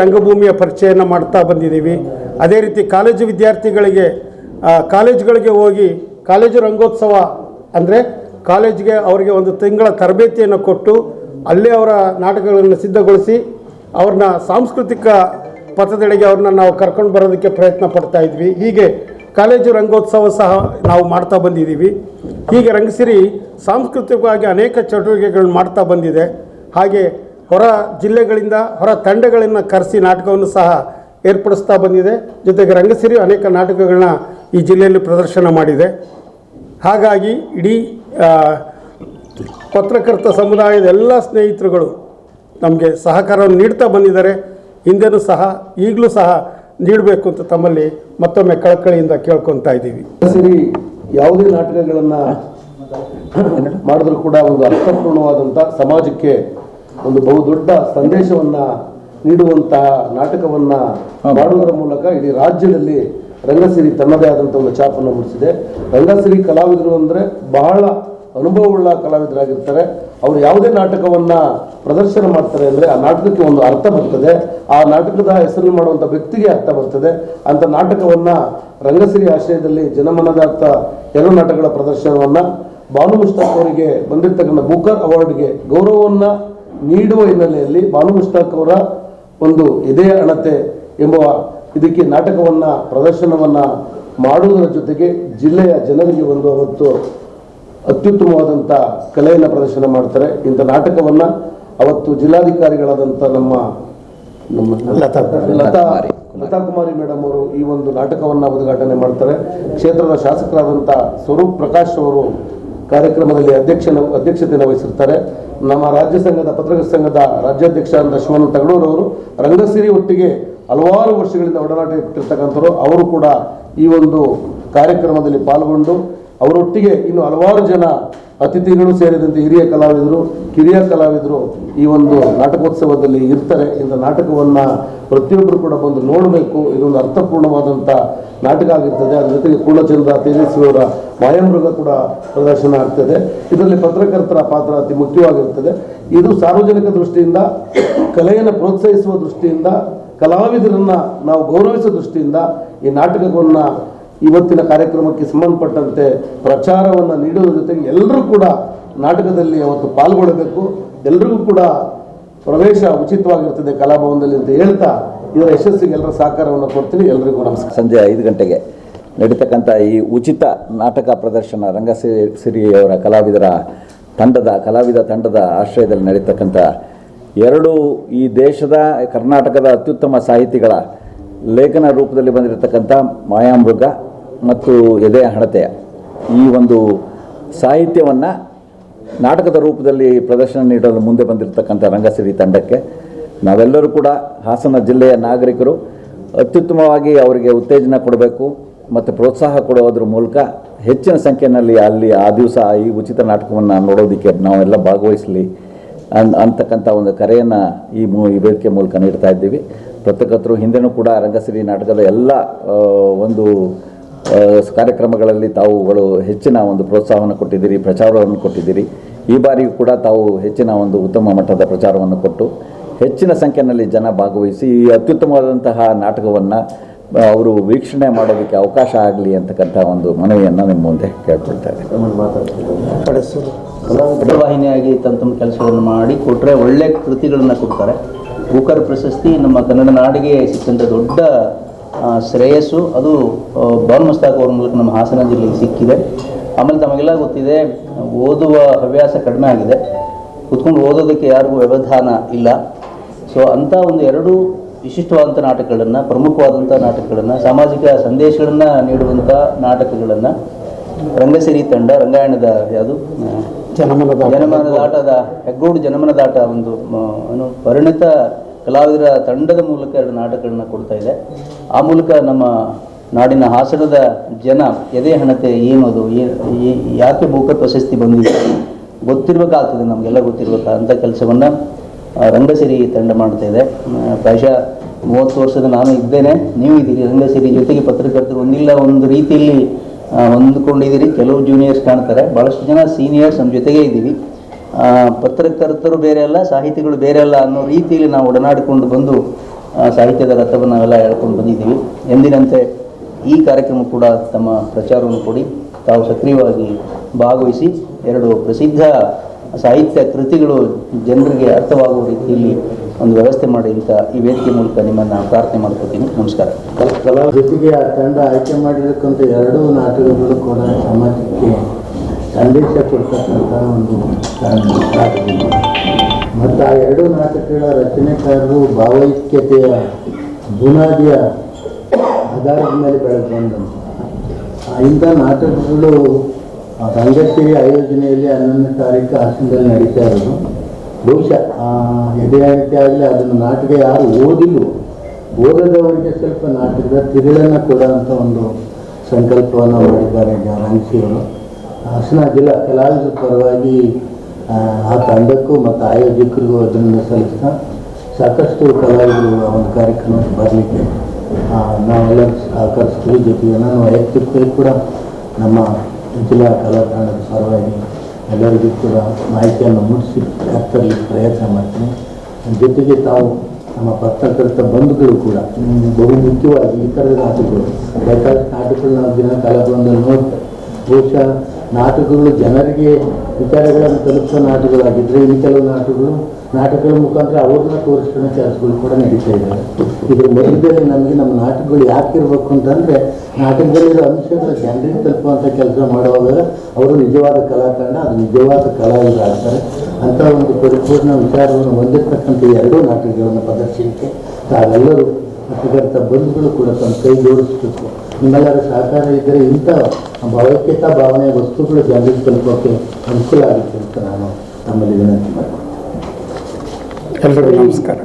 ರಂಗಭೂಮಿಯ ಪರಿಚಯನ ಮಾಡ್ತಾ ಬಂದಿದ್ದೀವಿ. ಅದೇ ರೀತಿ ಕಾಲೇಜು ವಿದ್ಯಾರ್ಥಿಗಳಿಗೆ ಕಾಲೇಜುಗಳಿಗೆ ಹೋಗಿ ಕಾಲೇಜು ರಂಗೋತ್ಸವ ಅಂದರೆ ಕಾಲೇಜಿಗೆ ಅವರಿಗೆ ಒಂದು ತಿಂಗಳ ತರಬೇತಿಯನ್ನು ಕೊಟ್ಟು ಅಲ್ಲೇ ಅವರ ನಾಟಕಗಳನ್ನು ಸಿದ್ಧಗೊಳಿಸಿ ಅವ್ರನ್ನ ಸಾಂಸ್ಕೃತಿಕ ಪಥದೆಡೆಗೆ ಅವ್ರನ್ನ ನಾವು ಕರ್ಕೊಂಡು ಬರೋದಕ್ಕೆ ಪ್ರಯತ್ನ ಪಡ್ತಾ ಇದ್ವಿ. ಹೀಗೆ ಕಾಲೇಜು ರಂಗೋತ್ಸವ ಸಹ ನಾವು ಮಾಡ್ತಾ ಬಂದಿದ್ದೀವಿ. ಹೀಗೆ ರಂಗಸಿರಿ ಸಾಂಸ್ಕೃತಿಕವಾಗಿ ಅನೇಕ ಚಟುವಟಿಕೆಗಳನ್ನು ಮಾಡ್ತಾ ಬಂದಿದೆ. ಹಾಗೆ ಹೊರ ಜಿಲ್ಲೆಗಳಿಂದ, ಹೊರ ತಂಡಗಳನ್ನು ಕರೆಸಿ ನಾಟಕವನ್ನು ಸಹ ಏರ್ಪಡಿಸ್ತಾ ಬಂದಿದೆ. ಜೊತೆಗೆ ರಂಗಸಿರಿ ಅನೇಕ ನಾಟಕಗಳನ್ನ ಈ ಜಿಲ್ಲೆಯಲ್ಲಿ ಪ್ರದರ್ಶನ ಮಾಡಿದೆ. ಹಾಗಾಗಿ ಇಡೀ ಪತ್ರಕರ್ತ ಸಮುದಾಯದ ಎಲ್ಲ ಸ್ನೇಹಿತರುಗಳು ನಮಗೆ ಸಹಕಾರವನ್ನು ನೀಡ್ತಾ ಬಂದಿದ್ದಾರೆ. ಹಿಂದೆನೂ ಸಹ, ಈಗಲೂ ಸಹ ನೀಡಬೇಕು ಅಂತ ತಮ್ಮಲ್ಲಿ ಮತ್ತೊಮ್ಮೆ ಕಳಕಳಿಯಿಂದ ಕೇಳ್ಕೊತಾ ಇದ್ದೀವಿ. ಸರಿ ಯಾವುದೇ ನಾಟಕಗಳನ್ನು ಮಾಡಿದ್ರು ಕೂಡ ಒಂದು ಅರ್ಥಪೂರ್ಣವಾದಂಥ ಸಮಾಜಕ್ಕೆ ಒಂದು ಬಹುದೊಡ್ಡ ಸಂದೇಶವನ್ನ ನೀಡುವಂತ ನಾಟಕವನ್ನ ಮಾಡುವುದರ ಮೂಲಕ ಇಡೀ ರಾಜ್ಯದಲ್ಲಿ ರಂಗಸಿರಿ ತನ್ನದೇ ಆದಂಥ ಒಂದು ಛಾಪನ್ನು ಮೂಡಿಸಿದೆ. ರಂಗಸಿರಿ ಕಲಾವಿದರು ಅಂದರೆ ಬಹಳ ಅನುಭವವುಳ್ಳ ಕಲಾವಿದರಾಗಿರ್ತಾರೆ. ಅವರು ಯಾವುದೇ ನಾಟಕವನ್ನ ಪ್ರದರ್ಶನ ಮಾಡ್ತಾರೆ ಅಂದರೆ ಆ ನಾಟಕಕ್ಕೆ ಒಂದು ಅರ್ಥ ಬರ್ತದೆ. ಆ ನಾಟಕದ ಹೆಸರು ಮಾಡುವಂಥ ವ್ಯಕ್ತಿಗೆ ಅರ್ಥ ಬರ್ತದೆ. ಅಂತ ನಾಟಕವನ್ನ ರಂಗಸಿರಿ ಆಶ್ರಯದಲ್ಲಿ ಜನಮನದಾರ್ಥ ಎರಡು ನಾಟಕಗಳ ಪ್ರದರ್ಶನವನ್ನ ಭಾನು ಮುಷ್ತಾಕ್ ಅವರಿಗೆ ಬಂದಿರತಕ್ಕಂಥ ಬುಕರ್ ಅವಾರ್ಡ್ಗೆ ಗೌರವವನ್ನ ನೀಡುವ ಹಿನ್ನೆಲೆಯಲ್ಲಿ ಬಾನು ಮುಷ್ತಾಕ್ ಅವರ ಒಂದು ಎದೆಯ ಅಣತೆ ಎಂಬ ಇದಕ್ಕೆ ನಾಟಕವನ್ನು ಪ್ರದರ್ಶನವನ್ನು ಮಾಡುವುದರ ಜೊತೆಗೆ ಜಿಲ್ಲೆಯ ಜನರಿಗೆ ಒಂದು ಅವತ್ತು ಅತ್ಯುತ್ತಮವಾದಂಥ ಕಲೆಯನ್ನು ಪ್ರದರ್ಶನ ಮಾಡ್ತಾರೆ ಇಂಥ ನಾಟಕವನ್ನು ಅವತ್ತು ಜಿಲ್ಲಾಧಿಕಾರಿಗಳಾದಂಥ ನಮ್ಮ ನಮ್ಮ ಲತಾ. ಲತಾ ಲತಾ ಕುಮಾರಿ ಮೇಡಮ್ ಅವರು ಈ ಒಂದು ನಾಟಕವನ್ನು ಉದ್ಘಾಟನೆ ಮಾಡ್ತಾರೆ ಕ್ಷೇತ್ರದ ಶಾಸಕರಾದಂಥ ಸ್ವರೂಪ್ ಪ್ರಕಾಶ್ ಅವರು ಕಾರ್ಯಕ್ರಮದಲ್ಲಿ ಅಧ್ಯಕ್ಷನ ಅಧ್ಯಕ್ಷತೆಯನ್ನು ವಹಿಸಿರ್ತಾರೆ. ನಮ್ಮ ರಾಜ್ಯ ಸಂಘದ ಪತ್ರಕರ್ತ ಸಂಘದ ರಾಜ್ಯಾಧ್ಯಕ್ಷ ಅಂತ ಶಿವನ ತಗಡೂರು ಅವರು ರಂಗಸಿರಿ ಒಟ್ಟಿಗೆ ಹಲವಾರು ವರ್ಷಗಳಿಂದ ಒಡನಾಟ ಇಟ್ಟಿರ್ತಕ್ಕಂಥವ್ರು ಅವರು ಕೂಡ ಈ ಒಂದು ಕಾರ್ಯಕ್ರಮದಲ್ಲಿ ಪಾಲ್ಗೊಂಡು ಅವರೊಟ್ಟಿಗೆ ಇನ್ನು ಹಲವಾರು ಜನ ಅತಿಥಿಗಳು ಸೇರಿದಂತೆ ಹಿರಿಯ ಕಲಾವಿದರು, ಕಿರಿಯ ಕಲಾವಿದರು ಈ ಒಂದು ನಾಟಕೋತ್ಸವದಲ್ಲಿ ಇರ್ತಾರೆ. ಇಂಥ ನಾಟಕವನ್ನು ಪ್ರತಿಯೊಬ್ಬರು ಕೂಡ ಬಂದು ನೋಡಬೇಕು. ಇದೊಂದು ಅರ್ಥಪೂರ್ಣವಾದಂಥ ನಾಟಕ ಆಗಿರ್ತದೆ. ಅದ್ರ ಜೊತೆಗೆ ಪೂರ್ಣಚಂದ್ರ ತೇಜಸ್ವಿಯವರ ಮಾಯಾಮೃಗ ಕೂಡ ಪ್ರದರ್ಶನ ಆಗ್ತದೆ. ಇದರಲ್ಲಿ ಪತ್ರಕರ್ತರ ಪಾತ್ರ ಅತಿ ಮುಖ್ಯವಾಗಿರ್ತದೆ. ಇದು ಸಾರ್ವಜನಿಕ ದೃಷ್ಟಿಯಿಂದ, ಕಲೆಯನ್ನು ಪ್ರೋತ್ಸಾಹಿಸುವ ದೃಷ್ಟಿಯಿಂದ, ಕಲಾವಿದರನ್ನು ನಾವು ಗೌರವಿಸುವ ದೃಷ್ಟಿಯಿಂದ ಈ ನಾಟಕವನ್ನ ಇವತ್ತಿನ ಕಾರ್ಯಕ್ರಮಕ್ಕೆ ಸಂಬಂಧಪಟ್ಟಂತೆ ಪ್ರಚಾರವನ್ನು ನೀಡುವ ಜೊತೆಗೆ ಎಲ್ಲರೂ ಕೂಡ ನಾಟಕದಲ್ಲಿ ಅವತ್ತು ಪಾಲ್ಗೊಳ್ಳಬೇಕು. ಎಲ್ರಿಗೂ ಕೂಡ ಪ್ರವೇಶ ಉಚಿತವಾಗಿರ್ತದೆ ಕಲಾಭವನದಲ್ಲಿ ಅಂತ ಹೇಳ್ತಾ ಇದರ ಯಶಸ್ಸಿಗೆ ಎಲ್ಲರ ಸಹಕಾರವನ್ನು ಕೊಡ್ತೀನಿ. ಎಲ್ರಿಗೂ ನಮಸ್ಕಾರ. ಸಂಜೆ ಐದು ಗಂಟೆಗೆ ನಡೀತಕ್ಕಂಥ ಈ ಉಚಿತ ನಾಟಕ ಪ್ರದರ್ಶನ ರಂಗ ಸಿರಿಯವರ ಕಲಾವಿದರ ತಂಡದ ಕಲಾವಿದ ತಂಡದ ಆಶ್ರಯದಲ್ಲಿ ನಡೀತಕ್ಕಂಥ ಎರಡು ಈ ದೇಶದ ಕರ್ನಾಟಕದ ಅತ್ಯುತ್ತಮ ಸಾಹಿತಿಗಳ ಲೇಖನ ರೂಪದಲ್ಲಿ ಬಂದಿರತಕ್ಕಂಥ ಮಾಯಾಮೃಗ ಮತ್ತು ಎದೆ ಹಣತೆಯ ಈ ಒಂದು ಸಾಹಿತ್ಯವನ್ನು ನಾಟಕದ ರೂಪದಲ್ಲಿ ಪ್ರದರ್ಶನ ನೀಡಲು ಮುಂದೆ ಬಂದಿರತಕ್ಕಂಥ ರಂಗಸಿರಿ ತಂಡಕ್ಕೆ ನಾವೆಲ್ಲರೂ ಕೂಡ ಹಾಸನ ಜಿಲ್ಲೆಯ ನಾಗರಿಕರು ಅತ್ಯುತ್ತಮವಾಗಿ ಅವರಿಗೆ ಉತ್ತೇಜನ ಕೊಡಬೇಕು ಮತ್ತು ಪ್ರೋತ್ಸಾಹ ಕೊಡೋದ್ರ ಮೂಲಕ ಹೆಚ್ಚಿನ ಸಂಖ್ಯೆಯಲ್ಲಿ ಅಲ್ಲಿ ಆ ದಿವಸ ಈ ಉಚಿತ ನಾಟಕವನ್ನು ನೋಡೋದಕ್ಕೆ ನಾವೆಲ್ಲ ಭಾಗವಹಿಸಲಿ ಅನ್ ಅಂತಕ್ಕಂಥ ಒಂದು ಕರೆಯನ್ನು ಈ ಮೂ ಈ ವೇದಿಕೆ ಮೂಲಕ ನೀಡ್ತಾ ಇದ್ದೀವಿ. ಪತ್ರಕರ್ತರು ಹಿಂದೆನೂ ಕೂಡ ರಂಗಸಿರಿ ನಾಟಕದ ಎಲ್ಲ ಒಂದು ಕಾರ್ಯಕ್ರಮಗಳಲ್ಲಿ ತಾವುಗಳು ಹೆಚ್ಚಿನ ಒಂದು ಪ್ರೋತ್ಸಾಹವನ್ನು ಕೊಟ್ಟಿದ್ದೀರಿ ಪ್ರಚಾರವನ್ನು ಕೊಟ್ಟಿದ್ದೀರಿ. ಈ ಬಾರಿಯೂ ಕೂಡ ತಾವು ಹೆಚ್ಚಿನ ಒಂದು ಉತ್ತಮ ಮಟ್ಟದ ಪ್ರಚಾರವನ್ನು ಕೊಟ್ಟು ಹೆಚ್ಚಿನ ಸಂಖ್ಯೆಯಲ್ಲಿ ಜನ ಭಾಗವಹಿಸಿ ಈ ಅತ್ಯುತ್ತಮವಾದಂತಹ ನಾಟಕವನ್ನು ಅವರು ವೀಕ್ಷಣೆ ಮಾಡೋದಕ್ಕೆ ಅವಕಾಶ ಆಗಲಿ ಅಂತಕ್ಕಂಥ ಒಂದು ಮನವಿಯನ್ನು ನಿಮ್ಮ ಮುಂದೆ ಕೇಳ್ಕೊಳ್ತಾ ಇದ್ದೀನಿ. ಕಲಾವಿದ ವಾಹಿನಿಯಾಗಿ ತಮ್ಮ ತಮ್ಮ ಕೆಲಸಗಳನ್ನು ಮಾಡಿ ಕೊಟ್ಟರೆ ಒಳ್ಳೆ ಕೃತಿಗಳನ್ನು ಕೊಡ್ತಾರೆ. ಬೂಕರ್ ಪ್ರಶಸ್ತಿ ನಮ್ಮ ಕನ್ನಡ ನಾಡಿಗೆ ಸಿಕ್ಕಂಥ ದೊಡ್ಡ ಶ್ರೇಯಸ್ಸು. ಅದು ಬಾಲ್ ಮಸ್ತಾಕ್ ಅವ್ರ ಮೂಲಕ ನಮ್ಮ ಹಾಸನ ಜಿಲ್ಲೆಗೆ ಸಿಕ್ಕಿದೆ. ಆಮೇಲೆ ತಮಗೆಲ್ಲ ಗೊತ್ತಿದೆ, ಓದುವ ಹವ್ಯಾಸ ಕಡಿಮೆ ಆಗಿದೆ. ಕುತ್ಕೊಂಡು ಓದೋದಕ್ಕೆ ಯಾರಿಗೂ ವ್ಯವಧಾನ ಇಲ್ಲ. ಸೊ ಅಂಥ ಒಂದು ಎರಡು ವಿಶಿಷ್ಟವಾದಂಥ ನಾಟಕಗಳನ್ನು ಪ್ರಮುಖವಾದಂಥ ನಾಟಕಗಳನ್ನು, ಸಾಮಾಜಿಕ ಸಂದೇಶಗಳನ್ನು ನೀಡುವಂಥ ನಾಟಕಗಳನ್ನು, ರಂಗಸಿರಿ ತಂಡ, ರಂಗಾಯಣದ ಯಾವುದು ಜನಮನದ ಆಟದ, ಹೆಗ್ಗೋಡು ಜನಮನದ ಒಂದು ಏನು ಪರಿಣಿತ ಕಲಾವಿದರ ತಂಡದ ಮೂಲಕ ಎರಡು ನಾಟಕಗಳನ್ನ ಕೊಡ್ತಾ ಇದೆ. ಆ ಮೂಲಕ ನಮ್ಮ ನಾಡಿನ ಹಾಸನದ ಜನ ಎದೆ ಹಣತೆ ಅದು ಯಾಕೆ ಭೂಕ ಪ್ರಶಸ್ತಿ ಬಂದಿದೆ? ಗೊತ್ತಿರ್ಬೇಕಾಗ್ತದೆ ನಮಗೆಲ್ಲ ಗೊತ್ತಿರ್ಬೇಕು ಅಂತ ಕೆಲಸವನ್ನು ರಂಗಸಿರಿ ತಂಡ ಮಾಡ್ತಾ ಇದೆ. ಬಹುಶಃ ಮೂವತ್ತು ವರ್ಷದ ನಾನು ಇದ್ದೇನೆ. ನೀವು ಇದ್ದೀರಿ. ರಂಗಸಿರಿ ಜೊತೆಗೆ ಪತ್ರಕರ್ತರು ಒಂದಿಲ್ಲ, ಒಂದು ರೀತಿಯಲ್ಲಿ ಹೊಂದ್ಕೊಂಡಿದ್ದೀರಿ. ಕೆಲವು ಜೂನಿಯರ್ಸ್ ಕಾಣ್ತಾರೆ. ಭಾಳಷ್ಟು ಜನ ಸೀನಿಯರ್ಸ್ ನಮ್ಮ ಜೊತೆಗೆ ಇದ್ದೀವಿ. ಪತ್ರಕರ್ತರು ಬೇರೆ ಅಲ್ಲ, ಸಾಹಿತಿಗಳು ಬೇರೆ ಅಲ್ಲ ಅನ್ನೋ ರೀತಿಯಲ್ಲಿ ನಾವು ಒಡನಾಡಿಕೊಂಡು ಬಂದು ಸಾಹಿತ್ಯದ ರಥವನ್ನು ನಾವೆಲ್ಲ ಹೇಳ್ಕೊಂಡು ಬಂದಿದ್ದೀವಿ. ಎಂದಿನಂತೆ ಈ ಕಾರ್ಯಕ್ರಮ ಕೂಡ ತಮ್ಮ ಪ್ರಚಾರವನ್ನು ಕೊಡಿ. ತಾವು ಸಕ್ರಿಯವಾಗಿ ಭಾಗವಹಿಸಿ, ಎರಡು ಪ್ರಸಿದ್ಧ ಸಾಹಿತ್ಯ ಕೃತಿಗಳು ಜನರಿಗೆ ಅರ್ಥವಾಗುವ ರೀತಿಯಲ್ಲಿ ಒಂದು ವ್ಯವಸ್ಥೆ ಮಾಡಿ ಅಂತ ಈ ವೇದಿಕೆ ಮೂಲಕ ನಿಮ್ಮನ್ನು ಪ್ರಾರ್ಥನೆ ಮಾಡ್ಕೊತೀನಿ. ನಮಸ್ಕಾರ. ಜೊತೆಗೆ ಆ ತಂಡ ಆಯ್ಕೆ ಮಾಡಿರತಕ್ಕಂಥ ಎರಡೂ ನಾಟಕಗಳು ಕೂಡ ಸಮಾಜಕ್ಕೆ ಸಂದೇಶ ಕೊಡ್ತಕ್ಕಂಥ ಒಂದು ಮತ್ತು ಆ ಎರಡೂ ನಾಟಕಗಳ ರಚನೆಕಾರರು ಭಾವೈಕ್ಯತೆಯ ಬುನಾದಿಯ ಆಧಾರದ ಮೇಲೆ ಬೆಳೆದು ಬಂದಂಥ ಇಂಥ ನಾಟಕಗಳು ರಂಗಶ್ರೀ ಆಯೋಜನೆಯಲ್ಲಿ ಹನ್ನೊಂದನೇ ತಾರೀಕು ಹಾಸನದಲ್ಲಿ ನಡೀತಾ ಇರೋದು. ಬಹುಶಃ ಎದೆಯಾಣಿಕೆ ಆಗಲಿ ಅದನ್ನು ನಾಟಕ ಯಾರು ಓದಿಲ್ಲ. ಓದದವರಿಗೆ ಸ್ವಲ್ಪ ನಾಟಕದ ತಿರುಳನ್ನು ಕೊಡುವಂಥ ಒಂದು ಸಂಕಲ್ಪವನ್ನು ಮಾಡಿದ್ದಾರೆ ರಂಗಸಿಯವರು ಹಾಸನ ಜಿಲ್ಲಾ ಕಲಾವಿದರ ಪರವಾಗಿ ಆ, ಆ ತಂಡಕ್ಕೂ ಮತ್ತು ಆಯೋಜಕರಿಗೂ ಅದನ್ನು ಸಲ್ಲಿಸ್ತಾ ಸಾಕಷ್ಟು ಕಲಾವಿದರು ಆ ಒಂದು ಕಾರ್ಯಕ್ರಮಕ್ಕೆ ಬರಲಿಕ್ಕೆ ನಾವೆಲ್ಲ ಸಹಕರಿಸ್ತೀವಿ. ಜೊತೆಗೆ ನಾನು ವೈಯಕ್ತಿಕವಾಗಿ ಕೂಡ ನಮ್ಮ ಜಿಲ್ಲಾ ಕಲಾ ತಂಡದ ಪರವಾಗಿ ಎಲ್ಲರಿಗೂ ಕೂಡ ಮಾಹಿತಿಯನ್ನು ಮುಟ್ಟಿಸಿ ಕರ್ತರಲಿಕ್ಕೆ ಪ್ರಯತ್ನ ಮಾಡ್ತೀನಿ. ಜೊತೆಗೆ ತಾವು ನಮ್ಮ ಪತ್ರಕರ್ತ ಬಂಧುಗಳು ಕೂಡ ಬಹುಮುಖ್ಯವಾಗಿ ಬಹು ಮುಖ್ಯವಾಗಿ ಈ ಥರದ ನಾಟಕಗಳು, ಬೇಕಾದ ನಾಟಕಗಳು ನಾವು ದಿನ ಕಾಲಬಂದಲ್ಲಿ ನೋಡ್ತೇವೆ ಬಹುಶಃ ನಾಟಕಗಳು ಜನರಿಗೆ ವಿಚಾರಗಳನ್ನು ತಲುಪಿಸುವ ನಾಟಕಗಳಾಗಿದ್ದರೆ ಇನ್ನು ಕೆಲವು ನಾಟಕಗಳು, ನಾಟಕಗಳ ಮುಖಾಂತರ ಅವ್ರನ್ನ ತೋರಿಸ್ಕೊಳ್ಳೋ ಕೆಲಸಗಳು ಕೂಡ ನಡೀತಾ ಇದ್ದಾವೆ ಇದ್ರ ಮಧ್ಯದಲ್ಲಿ ನಮಗೆ ನಮ್ಮ ನಾಟಕಗಳು ಯಾಕೆ ಇರಬೇಕು ಅಂತಂದರೆ ನಾಟಕದಲ್ಲಿರೋ ಅಂಶಗಳ ಜನರಿಗೆ ತಲುಪುವಂಥ ಕೆಲಸ ಮಾಡುವಾಗ ಅವರು ನಿಜವಾದ ಕಲಾತಂಡ, ಅದು ನಿಜವಾದ ಕಲಾವಿದರಾಗ್ತಾರೆ ಅಂಥ ಒಂದು ಪರಿಪೂರ್ಣ ವಿಚಾರವನ್ನು ಹೊಂದಿರತಕ್ಕಂಥ ಎರಡೂ ನಾಟಕಗಳನ್ನು ಪ್ರದರ್ಶನಕ್ಕೆ ತಾವೆಲ್ಲರೂ ಪತ್ರಕರ್ತ ಬಂಧುಗಳು ಕೂಡ ತಮ್ಮ ಕೈ ಜೋಡಿಸಬೇಕು. ನಿಮ್ಮೆಲ್ಲರ ಸಹಕಾರ ಇದ್ದರೆ ಇಂಥ ಭಾವೈಕ್ಯತಾ ಭಾವನೆಯ ವಸ್ತುಗಳು ಜನರಿಗೆ ತಲುಪೋಕ್ಕೆ ಅನುಕೂಲ ಆಗುತ್ತೆ ಅಂತ ನಾನು ನಮ್ಮಲ್ಲಿ ವಿನಂತಿ ಮಾಡ್ತೀನಿ ಎಲ್ರಿಗೂ ನಮಸ್ಕಾರ.